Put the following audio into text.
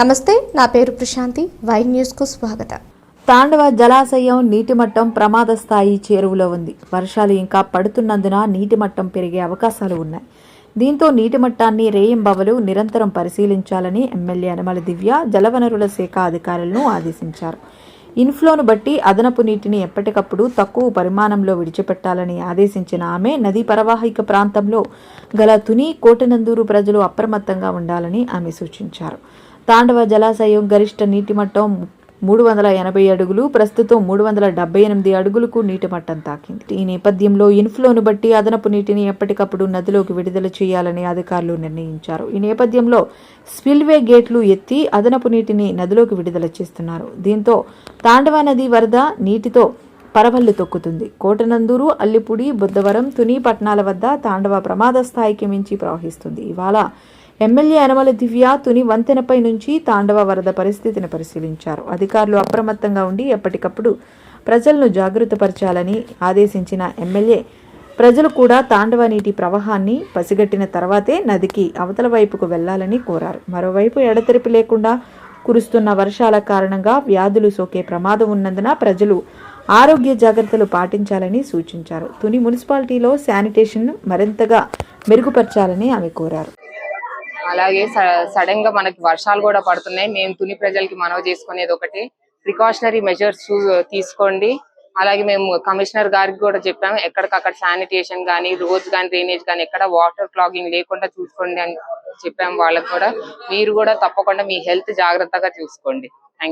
నమస్తే నా పేరు ప్రశాంతి. వై న్యూస్కు స్వాగతం. తాండవ జలాశయం నీటి మట్టం ప్రమాద స్థాయి చేరువలో ఉంది. వర్షాలు ఇంకా పడుతున్నందున నీటి మట్టం పెరిగే అవకాశాలు ఉన్నాయి. దీంతో నీటి మట్టాన్ని రేయింబవలు నిరంతరం పరిశీలించాలని ఎమ్మెల్యే అనమల దివ్య జలవనరుల శాఖ అధికారులను ఆదేశించారు. ఇన్ఫ్లోను బట్టి అదనపు నీటిని ఎప్పటికప్పుడు తక్కువ పరిమాణంలో విడిచిపెట్టాలని ఆదేశించిన ఆమె నదీ పరవాహిక ప్రాంతంలో గల తుని కోటనందూరు ప్రజలు అప్రమత్తంగా ఉండాలని ఆమె సూచించారు. తాండవ జలాశయం గరిష్ట నీటి మట్టం మూడు వందల ఎనభై అడుగులు ప్రస్తుతం మూడు వందల డెబ్బై ఎనిమిది అడుగులకు నీటి మట్టం తాకింది. ఈ నేపథ్యంలో ఇన్ఫ్లోను బట్టి అదనపు నీటిని ఎప్పటికప్పుడు నదిలోకి విడుదల చేయాలని అధికారులు నిర్ణయించారు. ఈ నేపథ్యంలో స్పిల్వే గేట్లు ఎత్తి అదనపు నీటిని నదిలోకి విడుదల చేస్తున్నారు. దీంతో తాండవ నది వరద నీటితో పరవళ్ళు తొక్కుతుంది. కోటనందూరు అల్లిపుడి బుద్ధవరం తుని పట్టణాల వద్ద తాండవ ప్రమాద స్థాయికి మించి ప్రవహిస్తుంది. ఇవాళ ఎమ్మెల్యే యనమల దివ్య తుని వంతెనపై నుంచి తాండవ వరద పరిస్థితిని పరిశీలించారు. అధికారులు అప్రమత్తంగా ఉండి ఎప్పటికప్పుడు ప్రజలను జాగృతపరచాలని ఆదేశించిన ఎమ్మెల్యే ప్రజలు కూడా తాండవ నీటి ప్రవాహాన్ని పసిగట్టిన తర్వాతే నదికి అవతల వైపుకు వెళ్ళాలని కోరారు. మరోవైపు ఎడతెరిపి లేకుండా కురుస్తున్న వర్షాల కారణంగా వ్యాధులు సోకే ప్రమాదం ఉన్నందున ప్రజలు ఆరోగ్య జాగ్రత్తలు పాటించాలని సూచించారు. తుని మున్సిపాలిటీలో శానిటేషన్ మరింతగా మెరుగుపరచాలని ఆమె కోరారు. అలాగే స- సడన్గా మనకి వర్షాలు కూడా పడుతున్నాయి. మేము తుని ప్రజలకి మనవి చేసుకునేది ఒకటి. ప్రికాషనరీ మెజర్స్ తీసుకోండి. అలాగే మేము కమిషనర్ గారికి కూడా చెప్పాము ఎక్కడికక్కడ శానిటేషన్ కానీ రోజ్ కానీ డ్రైనేజ్ కానీ ఎక్కడ వాటర్ క్లాగింగ్ లేకుండా చూసుకోండి అని చెప్పాము వాళ్ళకి కూడా. మీరు కూడా తప్పకుండా మీ హెల్త్ జాగ్రత్తగా చూసుకోండి. థ్యాంక్